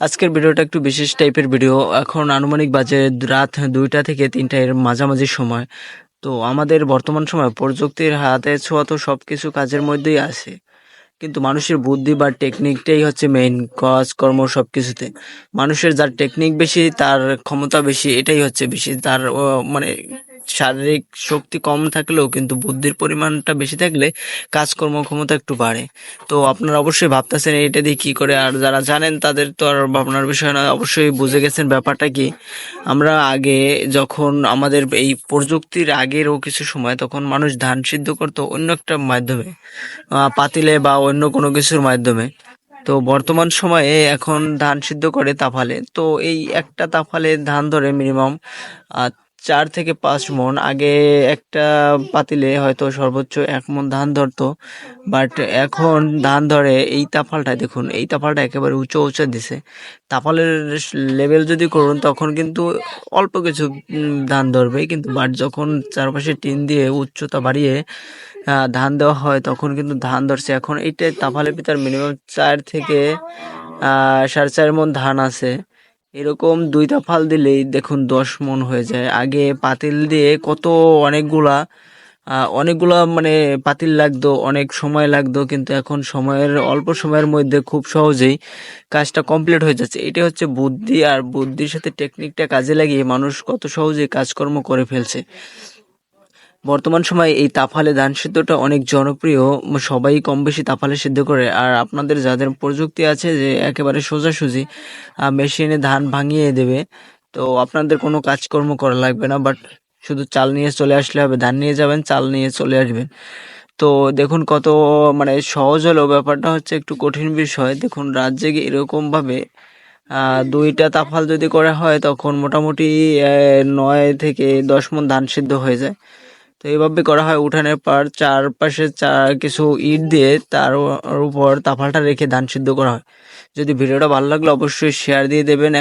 আজকের ভিডিওটা একটু বিশেষ টাইপের ভিডিও। এখন আনুমানিক বাজে রাত দুইটা থেকে তিনটা এর মাঝামাঝি সময়। তো আমাদের বর্তমান সময় প্রযুক্তির হাতে ছোঁয়া তো সব কিছু কাজের মধ্যেই আছে। কিন্তু মানুষের বুদ্ধি বা টেকনিকটাই হচ্ছে মেইন কাজ, কর্ম সব কিছুতে মানুষের যার টেকনিক বেশি, তার ক্ষমতা বেশি, এটাই হচ্ছে বেশি। তার মানে শারীরিক শক্তি কম থাকলেও কিন্তু বুদ্ধির পরিমাণটা বেশি থাকলে কাজকর্ম ক্ষমতা একটু বাড়ে। তো আপনারা অবশ্যই ভাবতেছেন এটা দিয়ে কী করে? আর যারা জানেন তাদের তো আর ভাবনার বিষয় না অবশ্যই বুঝে গেছেন ব্যাপারটা কি? আমরা আগে যখন আমাদের এই প্রযুক্তির আগেরও কিছু সময়, তখন মানুষ ধান সিদ্ধ করতো অন্য একটা মাধ্যমে পাতিলে বা অন্য কোনো কিছুর মাধ্যমে। তো বর্তমান সময়ে এখন ধান সিদ্ধ করে তাফালে। তো এই একটা তাফালে ধান ধরে মিনিমাম চার থেকে পাঁচ মন। আগে একটা পাতিলে হয়তো সর্বোচ্চ এক মন ধান ধরতো বাট এখন ধান ধরে এই তাফালটা দেখুন, এই তাফালটা একেবারে উঁচু উঁচু দিছে। তাফালের লেভেল যদি করুন, তখন কিন্তু অল্প কিছু ধান ধরবে কিন্তু বাট যখন চারপাশে টিন দিয়ে উচ্চতা বাড়িয়ে ধান দেওয়া হয়, তখন কিন্তু ধান ধরছে। এখন এইটাই তাফালের ভিতর মিনিমাম চার থেকে সাড়ে চার মন ধান আছে। এরকম দুইটা ফাল দিলেই দেখুন দশ মন হয়ে যায়। আগে পাতিল দিয়ে কত অনেকগুলা অনেকগুলা মানে পাতিল লাগতো, অনেক সময় লাগতো, কিন্তু এখন সময়ের, অল্প সময়ের মধ্যে খুব সহজেই কাজটা কমপ্লিট হয়ে যাচ্ছে। এটা হচ্ছে বুদ্ধি, আর বুদ্ধির সাথে টেকনিকটা কাজে লাগিয়ে মানুষ কত সহজেই কাজকর্ম করে ফেলছে। বর্তমান সময়ে এই তাফালে ধান সিদ্ধটা অনেক জনপ্রিয়, সবাই কম বেশি তাফালে সিদ্ধ করে। আর আপনাদের যাদের প্রযুক্তি আছে যে একেবারে সোজাসুজি মেশিনে ধান ভাঙিয়ে দেবে, তো আপনাদের কোনো কাজকর্ম করা লাগবে না বাট শুধু চাল নিয়ে চলে আসলে হবে। ধান নিয়ে যাবেন, চাল নিয়ে চলে আসবেন। তো দেখুন কত মানে সহজ হলেও ব্যাপারটা হচ্ছে একটু কঠিন বিষয়। দেখুন রাত জেগে এরকমভাবে দুইটা তাফাল যদি করা হয়, তখন মোটামুটি নয় থেকে দশ মন ধান সিদ্ধ হয়ে যায়। তো এইভাবে করা হয় উঠানের পর চারপাশে চার কিছু ইট দিয়ে তার উপর তাফালটা রেখে ধান সিদ্ধ করা হয়। যদি ভিডিওটা ভালো লাগলে, অবশ্যই শেয়ার দিয়ে দেবেন।